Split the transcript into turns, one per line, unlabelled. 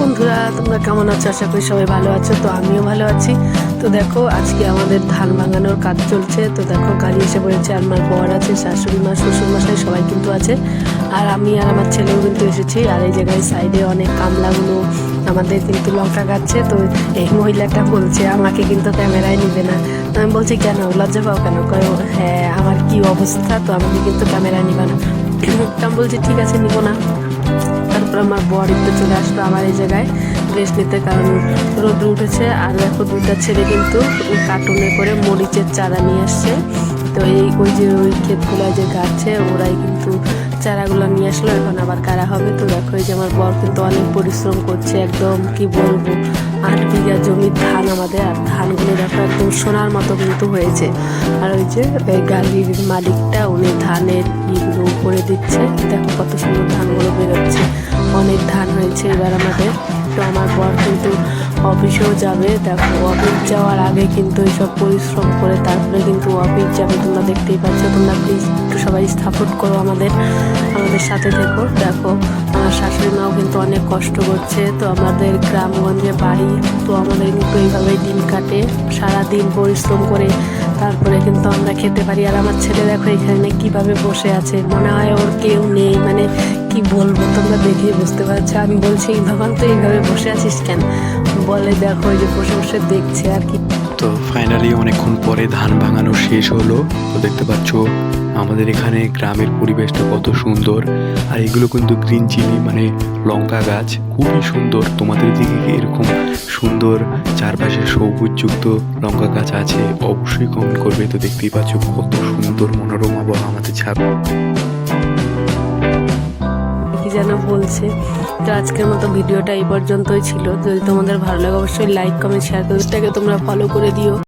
বন্ধুরা, তোমরা কেমন আছো? আশা করি সবাই ভালো আছো, তো আমিও ভালো আছি। তো দেখো, আজকে আমাদের ধান ভাঙানোর কাজ চলছে। তো দেখো, গাড়ি এসে পড়েছে, আর আমার বর আছে, শাশুড়ি মা, শ্বশুর মশাই সবাই কিন্তু আছে। আর আমি আর আমার ছেলেও কিন্তু এসেছি, আর এই জায়গায় সাইডে অনেক কামলাগুলো আমাদের কিন্তু লঙ্কা গাচ্ছে। তো এই মহিলাটা বলছে, আমাকে কিন্তু ক্যামেরায় নিবে না। তো আমি বলছি, কেন? লজ্জা পাও কেন? হ্যাঁ আমার কি অবস্থা? তো আমাকে কিন্তু ক্যামেরায় নিবে না। আমি বলছি, ঠিক আছে, নিব না। তারপর আমার বর একটু চলে আসলো আমার এই জায়গায় রেস্ট নিতে, কারণ রোদ উঠেছে। আর দেখো দুইটা ছেলে কিন্তু কার্টুনে করে মরিচের চারা নিয়ে আসছে। তো এই ওই যে ওই ক্ষেতগুলো যে গাছে, ওরাই কিন্তু চারাগুলো নিয়ে আসলো। এখন আবার কারা হবে তো দেখো যে আমার বর কিন্তু অনেক পরিশ্রম করছে। একদম কি বলব, আট বিঘা জমির ধান আমাদের, আর ধানগুলো দেখো একদম সোনার মতো কিন্তু হয়েছে। আর ওই যে এই গাড়ির মালিকটা, উনি ধানের ইগুলো করে দিচ্ছে। দেখো কত সুন্দর ধানগুলো বেরোচ্ছে। হয়েছে। এবার আমাদের তো আমার বর কিন্তু অফিসেও যাবে। দেখো, অফিস যাওয়ার আগে কিন্তু এইসব পরিশ্রম করে তারপরে কিন্তু অফিস যাবে। তোমরা দেখতেই পাচ্ছ, তোমরা প্লিজ একটু সবাই সাপোর্ট করো আমাদের আমাদের সাথে থেকো। দেখো, আমার শাশুড়ি মাও কিন্তু অনেক কষ্ট করছে। তো আমাদের গ্রামগঞ্জে বাড়ি, তো আমাদের কিন্তু এইভাবেই দিন কাটে। সারা দিন পরিশ্রম করে তারপরে কিন্তু আমরা খেতে পারি। আর আমার ছেলে দেখো এখানে কীভাবে বসে আছে। মনে হয় ওর কেউ নেই। মানে কি বলব? তোমরা দেখেই বুঝতে পারছ। আমি বলছি ভগবান তো এইভাবে বসে আছিস কেন? বলে দেখো যে বসে বসে দেখছে আর কি।
তো ফাইনালি অনেকক্ষণ পরে ধান ভাঙানো শেষ হলো। তো দেখতে পাচ্ছ, আমাদের এখানে গ্রামের পরিবেশটা কত সুন্দর। আর এগুলো কিন্তু গ্রিন চিলি মানে লঙ্কা গাছ, খুবই সুন্দর। তোমাদের দিকে এরকম সুন্দর চারপাশে সবুজযুক্ত লঙ্কা গাছ আছে, অবশ্যই কমেন্ট করবে। তো দেখতেই পাচ্ছ, কত সুন্দর মনোরম আবহাওয়া আমাদের ছাপ
কি যেন বলছে। তো আজকের মতো ভিডিওটা এই পর্যন্তই ছিল। যদি তোমাদের ভালো লাগে, অবশ্যই লাইক কমেন্ট শেয়ার করে তোমরা ফলো করে দিও।